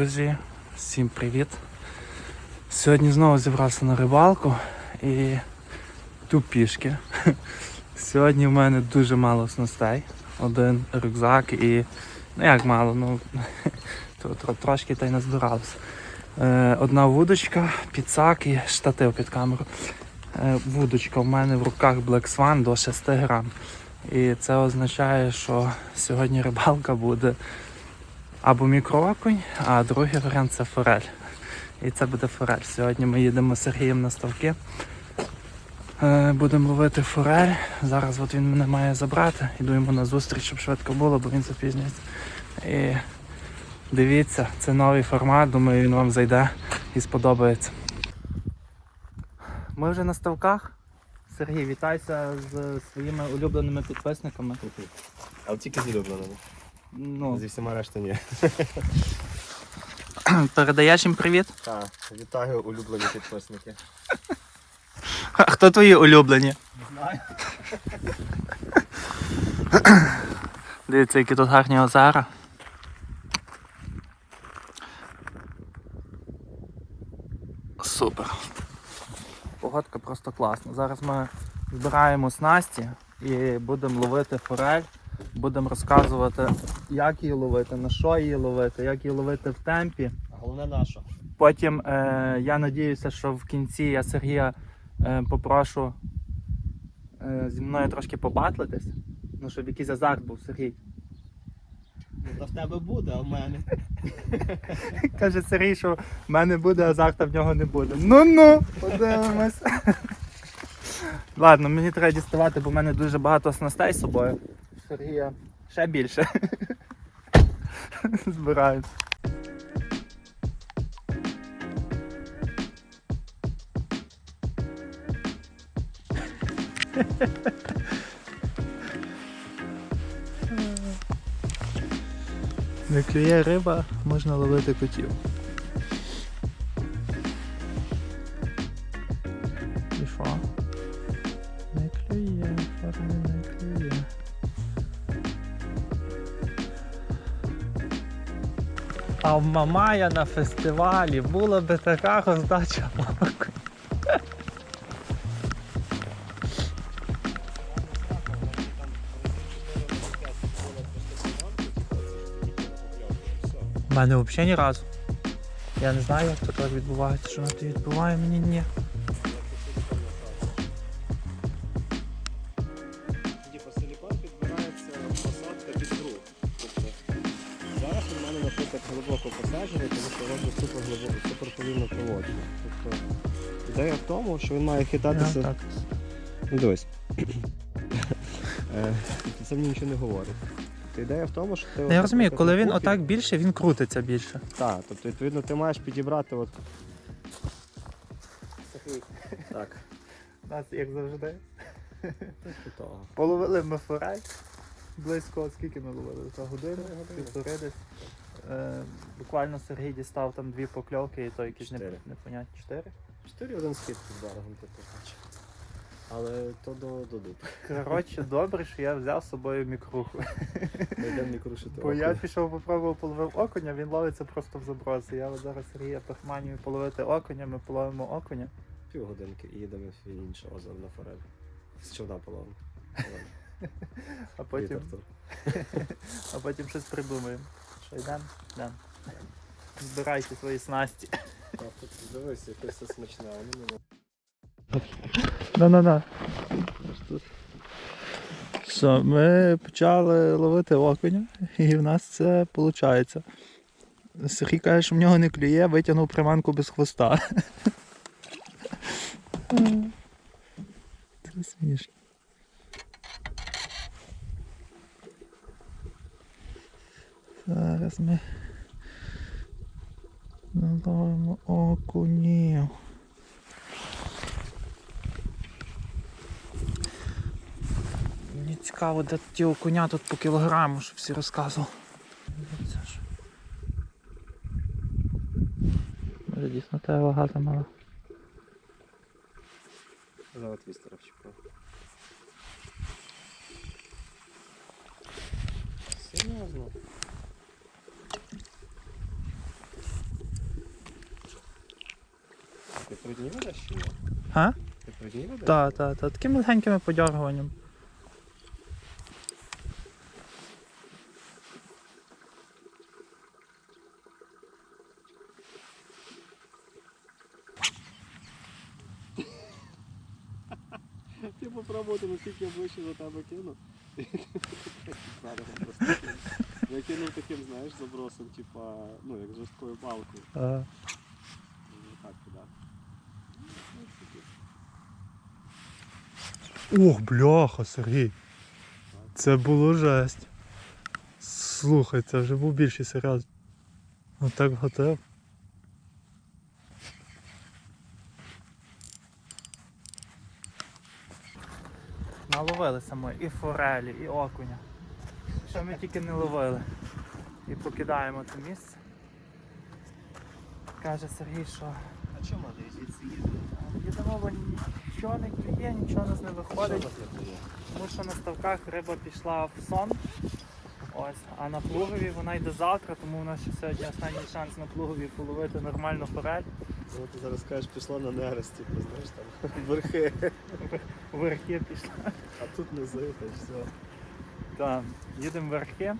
Друзі, всім привіт! Сьогодні знову зібрався на рибалку і ту пішки. Сьогодні в мене дуже мало снастей. Один рюкзак і. Ну як мало, ну трошки та й назбиралося. Е, Одна вудочка, підсак і штатив під камеру. Е, Вудочка в мене в руках Black Swan до 6 грам. І це означає, що сьогодні рибалка буде або мікроокунь, а другий варіант це форель. І це буде форель. Сьогодні ми їдемо з Сергієм на ставки. Е, Будемо ловити форель. Зараз от він мене має забрати. Іду йому на зустріч, щоб швидко було, бо він запізнюється. І дивіться, це новий формат, думаю, він вам зайде і сподобається. Ми вже на ставках. Сергій, вітайся з своїми улюбленими підписниками. Але тільки з улюбленими. Ну, Зі всіма решта ні. передаєш їм привіт. Так, вітаю улюблені підписники. А хто твої улюблені? Не знаю. Дивіться, які тут гарні озера. Супер. Погодка просто класна. Зараз ми збираємо снасті і будемо ловити форель. Будемо розказувати, як її ловити, на що її ловити, як її ловити в темпі. Головне наша. Потім е, я надіюся, що в кінці я Сергія е, попрошу е, зі мною трошки побатлитись. Ну, щоб якийсь азарт був, Сергій. Ну, та в тебе буде, а в мене. Каже Сергій, що в мене буде азарт, а в нього не буде. Ну-ну, подивимось. Ладно, мені треба діставати, бо в мене дуже багато снастей з собою. Сергія ще більше. Збираю. Не клює риба, можна ловити котів. А в Мамая на фестивалі була би така роздача морку. У мене взагалі ні разу. Я не знаю, як так відбувається, що на тут відбуває мені ні. У мене, глибоко посаджений, тому що роблю супер глибоко, супер повільно проводження. Тобто ідея в тому, що він має хитатися. Ну дивись. Е, Це мені нічого не говорить. Тобто ідея в тому, що ти. Я розумію, коли він отак більше, він крутиться більше. Так, тобто, відповідно, ти маєш підібрати от. Так. Нас, як завжди. Типу. Половили ми форель. Близько, скільки ми ловили? За годину, півтори десь. Е, буквально Сергій дістав там дві покльовки і то якісь не, Чотири. непонятні. Чотири? Чотири один скид під берегом, типу, значить. Але то до, до дуб. Коротше, добре, що я взяв з собою мікруху. Ми йдемо не крушити. Бо я пішов попробував половив окуня, він ловиться просто в заброси. Я от зараз Сергія похманюю половити окуня, ми половимо окуня. Півгодинки і їдемо в інше озеро на форель. З човна половимо. А потім, а потім щось придумаємо. Що йдемо? Йдемо. Збирайте свої снасті. Дивись, якесь це смачне, а ну не Да-да-да. Що, ми почали ловити окуня, і в нас це виходить. Сергій каже, що в нього не клює, витягнув приманку без хвоста. Це смішно. Зараз ми наловимо окунів. Мені цікаво, де ті окуня тут по кілограму, щоб всі розказував. Може дійсно та вага замала. Зараз твістера вчепив. Серйозно? При дні ведеш чи ні? Ти при дні ведеш? Так, так, так. Таким легеньким подергуванням. Ти попробувати, наскільки я ближче до тебе кину. Я кинув таким, знаєш, забросом, типа, ну, як жорсткою палкою. Ага. І Так кидати. Ох, бляха, Сергій. Це було жесть. Слухай, це вже був більший серіал. Отак готов. Наловилися ми і форелі, і окуня. Що ми тільки не ловили. І покидаємо це місце. Каже Сергій, що А чому ти звідси їздив? їдемо, бо нічого не клює, нічого у нас не виходить. Тому що на ставках риба пішла в сон. Ось, а на плугові вона йде завтра, тому у нас ще сьогодні останній шанс на плугові половити нормальну форель. Ну, ти зараз кажеш, пішла на нерест, типу, знаєш, там верхи. Верхи пішла. А тут не й все. Так, їдемо верхи.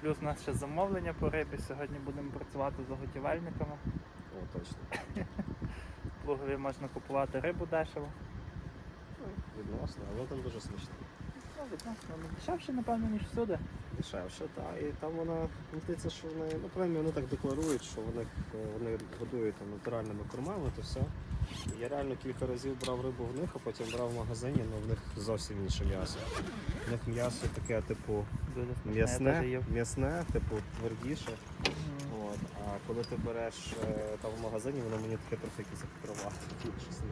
Плюс у нас ще замовлення по рибі. Сьогодні будемо працювати з заготівельниками. О, точно. Плугові можна купувати рибу дешево. Відносно, але там дуже смачно. Ну, відносно, ну, дешевше, напевно, ніж всюди. Дешевше, так. І там вона, здається, що вони, ну принаймні вони так декларують, що вони, е, вони годують там натуральними кормами, то все. Я реально кілька разів брав рибу в них, а потім брав в магазині, але в них зовсім інше м'ясо. В них м'ясо таке, типу, м'ясне, м'ясне, типу, твердіше. Коли ти береш е, там в магазині, воно мені таке трохи якесь як трава. Щось не,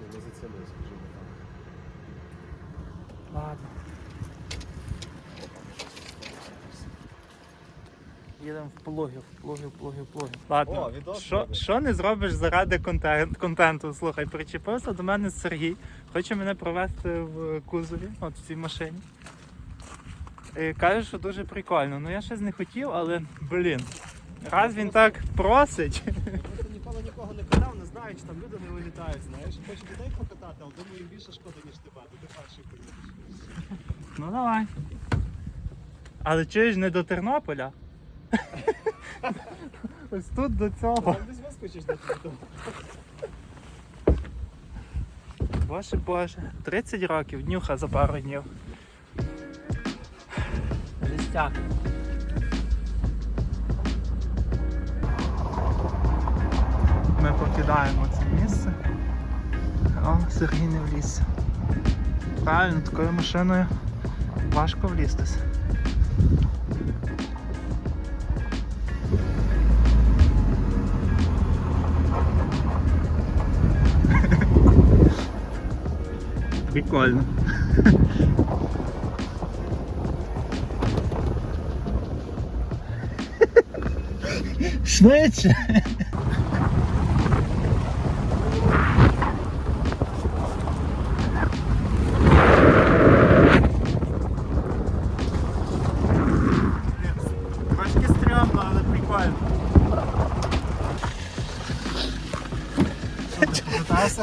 ну, не зацінує, скажімо так. Ладно. Їдемо в плугів, плугів, плугів, плугів. Ладно, О, відос що, буде. що не зробиш заради контент, контенту? Слухай, причепився до мене Сергій, хоче мене провести в кузові, от в цій машині. І каже, що дуже прикольно. Ну я щось не хотів, але блін. Раз він так просить. Просто ніколи нікого не катав, не знаю, чи там люди не вилітають, знаєш. Хочу людей покатати, але думаю, їм більше шкода, ніж тебе, то ти перший поїдеш. Ну давай. Але чуєш не до Тернополя. Ось тут до цього. Там десь вискочиш до тебе. Боже боже, 30 років, днюха за пару днів. Жестяк. Ми покидаємо це місце. О, Сергій не вліз. Правильно, такою машиною важко влізтися. Прикольно. Швидше.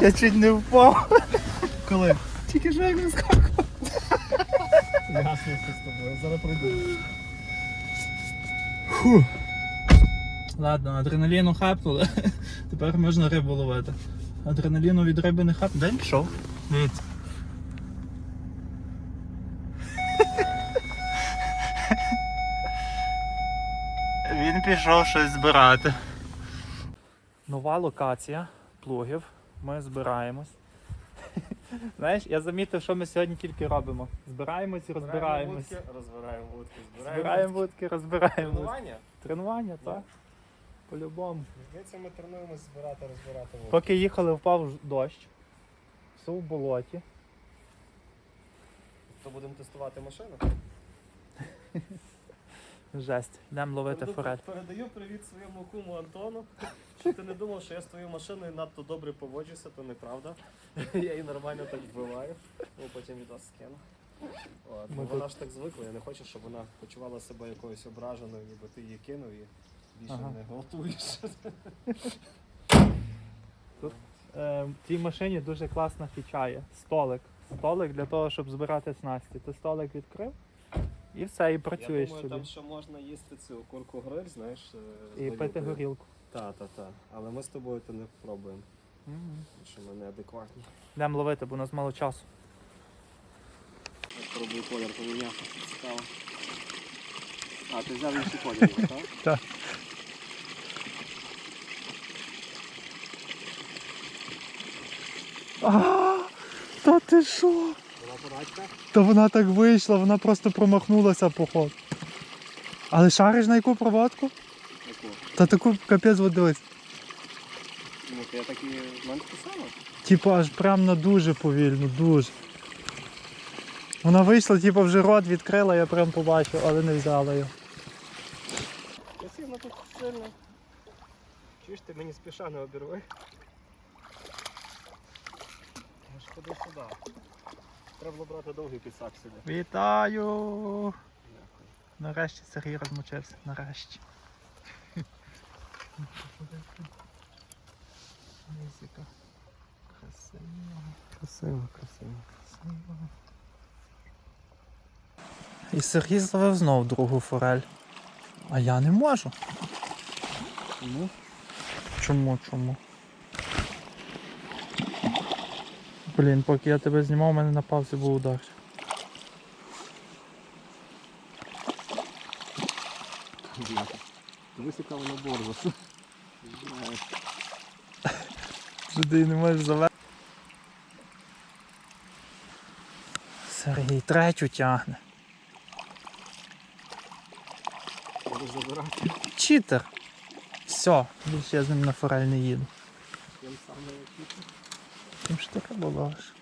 Я чуть не впав. Коли? Тільки що як не скакав. Ясно, що з тобою. Зараз пройду. Ладно, адреналіну хапнули. Тепер можна рибу ловити. Адреналіну від риби не хап. День пішов. Дивіться. Він пішов щось збирати. Нова локація плугів. Ми збираємось. Знаєш, я замітив, що ми сьогодні тільки робимо. Збираємось і розбираємось. Розбираємо вудки, Збираємо вудки, розбираємось. Тренування? Тренування, так? По-любому. Здається, ми тренуємось збирати, розбирати вудки. Поки їхали, впав дощ. Все в болоті. То будемо тестувати машину. Жесть. Йдемо ловити Переду- форель. Передаю привіт своєму куму Антону. Що ти не думав, що я з твоєю машиною надто добре поводжуся, то неправда. Я її нормально так вбиваю, ну потім відос скину. От, ну, вона ж так звикла, я не хочу, щоб вона почувала себе якоюсь ображеною, ніби ти її кинув і більше Ага. не гвалтуєш. Тут е, в цій машині дуже класна фіча є. Столик. Столик для того, щоб збирати снасті. Ти столик відкрив і все, і працюєш Я думаю, собі. там ще можна їсти цю курку гриль, знаєш. е, з І пити горілкою. горілку. Так, так, так. Але ми з тобою то не пробуємо, Мгм. тому що ми неадекватні. Йдемо ловити, бо у нас мало часу. Я спробую колір поміняти. Цікаво. А, ти взяв інший колір, так? Так. А, та ти що? Вона подачка? Та вона так вийшла, вона просто промахнулася поход. Але шариш на яку проводку? Та таку капець водилась. Ну, то я так і в мене саме. Типу аж прям на дуже повільно, дуже. Вона вийшла, типу, вже рот відкрила, я прям побачив, але не взяла його. Я сильно тут сильно. Чуєш, ти мені спіша не обірви. Аж ходи сюди. Треба було брати довгий пісак сюди. Вітаю! Нарешті Сергій розмочився. Нарешті. Музика. Красиво. Красиво, красиво. красиво. І Сергій зловив знов другу форель. А я не можу. Ну, Чому, чому? Блін, поки я тебе знімав, у мене на паузі був удар. Дивись, яка вона борза. Що ти не можеш завести. Сергій третю тягне. Забирати. Читер. Все, більше я з ним на форель не їду. Тим самим, як ти. Тим таке було аж.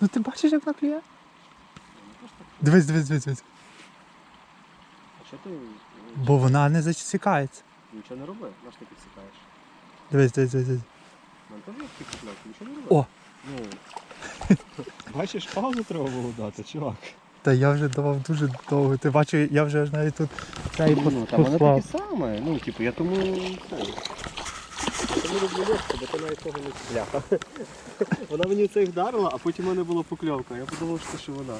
Ну ти бачиш, як вона клює? Дивись, дивись, дивись, дивись. А що ти Бо вона не засікається. нічого не роби? На що ти підсікаєш? Дивись, дивись, дивись. Мене теж такий куплет, нічого не роби. О! Ну. Бачиш, паузу треба було дати, чувак. Та я вже давав дуже довго. Ти бачив, я вже аж навіть тут цей Ну, там воно послав. таке саме. Ну, типу, я тому. це, Люблю лодку, бо ти навіть того не бляха. Вона мені це вдарила, а потім у мене була покльовка. Я подумав, що це вона.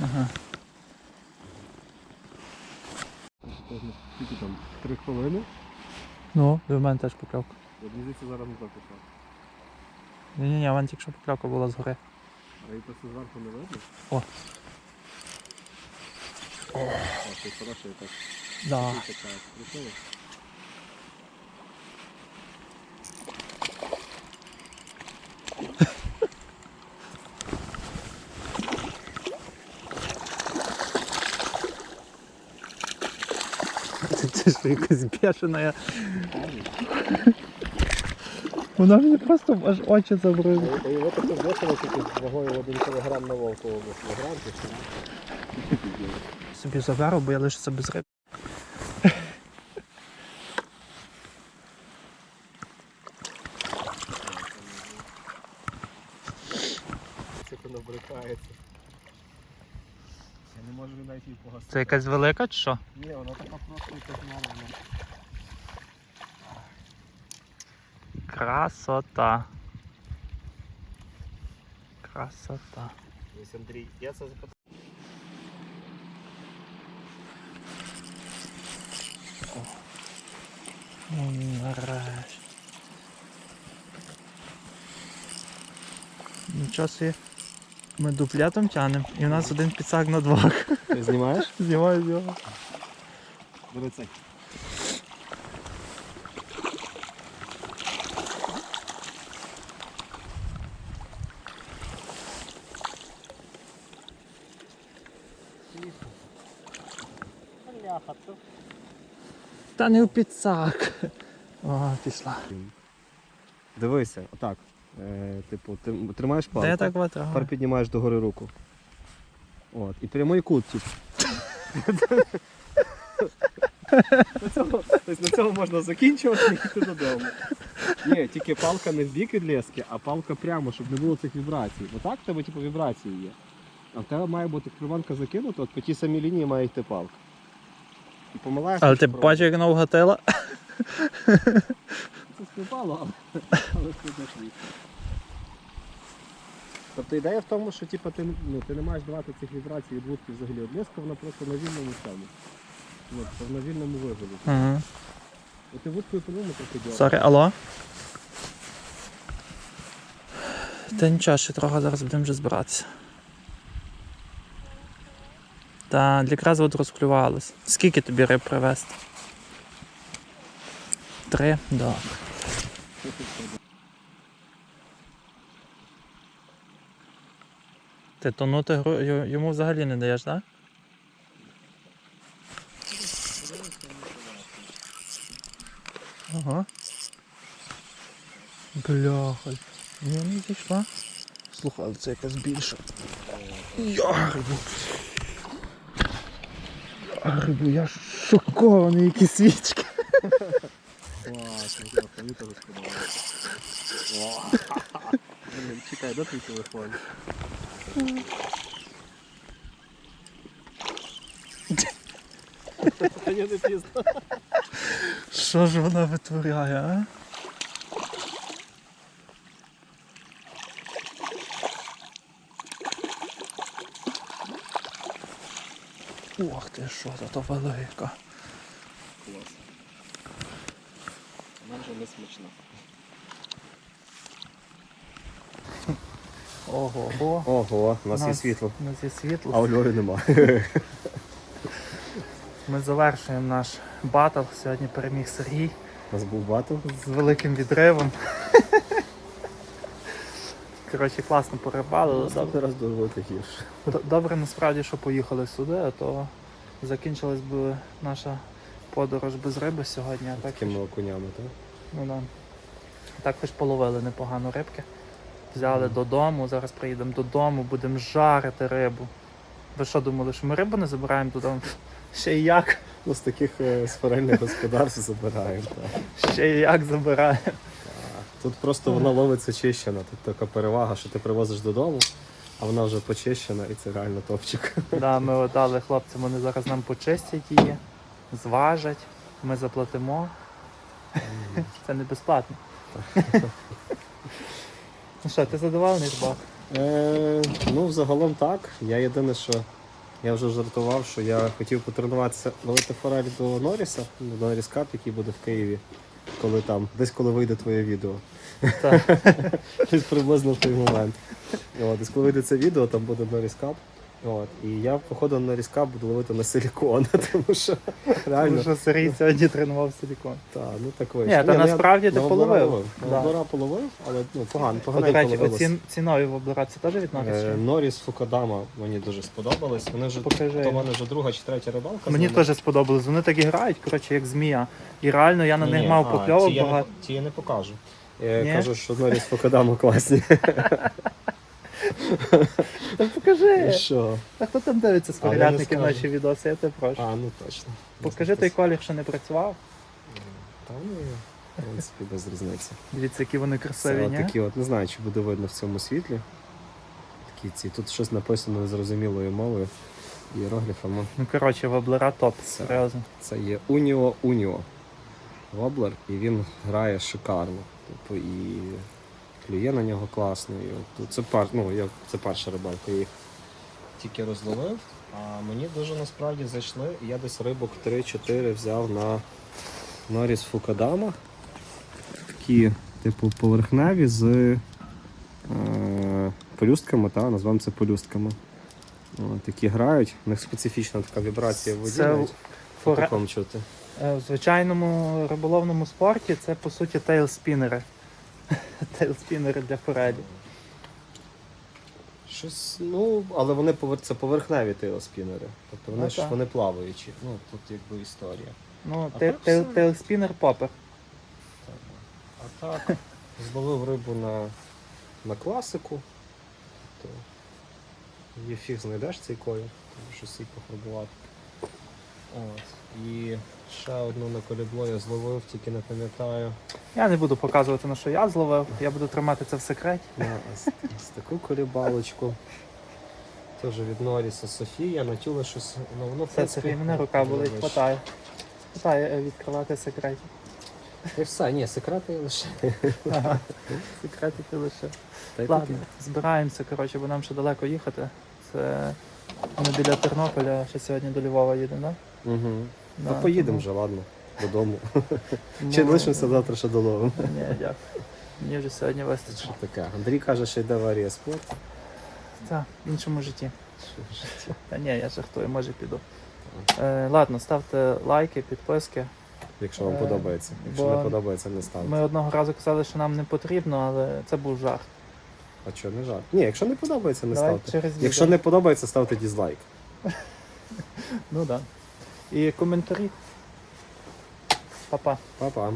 Ага. Скільки там? Три хвилини? Ну, і в мене теж покльовка. Я мені здається, зараз не так пішов. Ні, ні, ні, в мене тільки що покльовка була згори. А її просто зверху не видно? О. А, ти хороший так. Да. Ти така, красиво. Це, ж якась бешена. Вона мені просто аж очі забрила. Його таке весело тільки з вагою в 1 кг на волку або кілограм, чи що? Собі заберу, бо я лише без риби. Це воно брикається. Я не можу навіть її погасити. Це якась велика чи що? Ні, вона така просто якась мала. Красота. Красота. Ось Андрій, я це запитав. Ну, нарешті. Нічого собі. Ми дуплетом тянемо, і в нас один підсак на двох. Ти знімаєш? Знімаю, знімаю. Бери цей. Та не у підсак. О, пішла. Дивися, отак. Е, типу, ти тримаєш Де палку, я так тепер піднімаєш догори руку. От. І прямий кут, типу. На цьому, тобто на цьому можна закінчувати і йти додому. Ні, тільки палка не в бік від лески, а палка прямо, щоб не було цих вібрацій. Отак в тебе типу, вібрації є. А в тебе має бути криванка закинута, от по тій самій лінії має йти палка. І помилаєш. Але ти бачив, як вона вгатила? Це співпало, але, але це зайшли. Тобто ідея в тому, що типу, ти, ну, ти не маєш давати цих вібрацій від вудки взагалі. От вона просто на вільному цьому. От, на вільному вигляді. Угу. І ти вудкою по ньому трохи дьоргаєш. Сорі, алло? Та нічого, ще трохи зараз будемо вже збиратися. Та якраз от розклювалось. Скільки тобі риб привезти? Три? Добре. Ти тонути йому взагалі не даєш, так? Ага. Бляха. Ні, не зійшла. Слухай, але це якась більша. Я грибу. Я грибу, я шокований, які свічки. Чекай, де твій телефон? Не пізно. Що ж вона витворяє, а? Ох ти що, та то велика. Клас. Вона вже не смачна. Ого, ого. Ого, у нас є світло. У нас є світло. А у Льові немає. Ми завершуємо наш батл. Сьогодні переміг Сергій У нас був батл. з великим відривом. Коротше, класно порибали. Добре, раз дуже бути гірше. Добре насправді, що поїхали сюди, а то закінчилась би наша подорож без риби сьогодні, а так, Такими окунями, так? ну, да. так хоч половили непогано рибки. Взяли додому, зараз приїдемо додому, будемо жарити рибу. Ви що думали, що ми рибу не забираємо додому? Ще й як, Ну, з таких е, господарств забираємо. Так. ще й як забираємо. Тут просто вона ловиться чищена. Тут така перевага, що ти привозиш додому, а вона вже почищена і це реально топчик. Да, ми от дали хлопцям, вони зараз нам почистять її, зважать, ми заплатимо. Це не безплатно. Ну що, ти задоволений бах? Е, ну, взагалом так. Я єдине, що я вже жартував, що я хотів потренуватися ловити форель до Норріса, до Норріс Кап, який буде в Києві, коли там, десь коли вийде твоє відео. Так. Приблизно в той момент. От, десь коли вийде це відео, там буде Норріс Кап. От, і я, походу, на Кап буду ловити на силікон, тому що реально. Тому що Сергій сьогодні тренував силікон. Так, ну так вийшло. Ні, та ну, насправді ти половив. ловив. Воблера половив, але ну, погано, От, До речі, ловилось. оці цінові воблера це теж від Норріс? Е, Норріс Фукадама мені дуже сподобались. Вони вже Покажи. то в мене вже друга чи третя рибалка. Мені з ними. теж сподобалось. Вони так і грають, коротше, як змія. І реально я на Ні, них мав а, покльовок ті я не- багато. Ті я не покажу. Я Ні? кажу, що Норріс Фукадама класні. Та покажи. Що? А хто там дивиться з Але я не переглядників скажу. наші відоси, я тебе прошу. А, ну точно. Покажи той колір, що не працював. Та ну, в принципі, без різниці. Дивіться, які вони Це красиві, ні? такі от, не знаю, чи буде видно в цьому світлі. Такі ці. Тут щось написано незрозумілою мовою. Іерогліфами. Ну коротше, воблера топ, Це- серйозно. Це є Уніо Уніо Воблер, і він грає шикарно. Типу, і клює на нього класно. От це, пер, ну, я, це перша рибалка, я їх тільки розловив. А мені дуже насправді зайшли. і Я десь рибок 3-4 взяв на Норіс Фукадама. Такі, типу, поверхневі з е, полюстками, та, назвемо це полюстками. О, такі грають, у них специфічна така вібрація в воді. Це навіть. форе- такому чути. Е, В звичайному риболовному спорті це по суті тейлспінери. Тейлспінери для форелі. Щось, ну, але вони повер... це поверхневі тейлспінери. Тобто вони Ну, ж так. вони плаваючі. Ну, тут якби історія. Ну, А те- так те- все. тейлспінер попер. А так, зловив рибу на, на класику. То є фіг знайдеш цей колір, тому що сіль пофарбувати. От. І Ще одну на колібло я зловив, тільки не пам'ятаю. Я не буду показувати, на що я зловив, я буду тримати це в секреті. На ось, ось таку колібалочку. Теж від Норіса Софія, на тюле щось. Ну, воно в Це принципі, Сергій, мене рука болить, вибач. хватає. Хватає е, відкривати секреті. І все, ні, секрети лише. Ага. Секретики лише. Та й Ладно, таке. збираємося, коротше, бо нам ще далеко їхати. Це ми біля Тернополя, ще сьогодні до Львова їдемо, так? Угу. Да? Та поїдемо тому- вже, ладно, додому. тому- Чи лишимося завтра ще доловимо? Ні, дякую. Мені вже сьогодні вистачить. Таке. Андрій каже, що йде в аварія спорт. Так, в іншому житті. Та ні, я жартую, може піду. Е, ладно, ставте лайки, підписки. Якщо вам Е, подобається. Якщо не подобається, не ставте. Ми одного разу казали, що нам не потрібно, але це був жарт. А чого не жарт? Ні, якщо не подобається, не Давай ставте. через. Якщо не подобається, ставте дізлайк. Ну так. Да. І коментарі. Па-па. Па-па.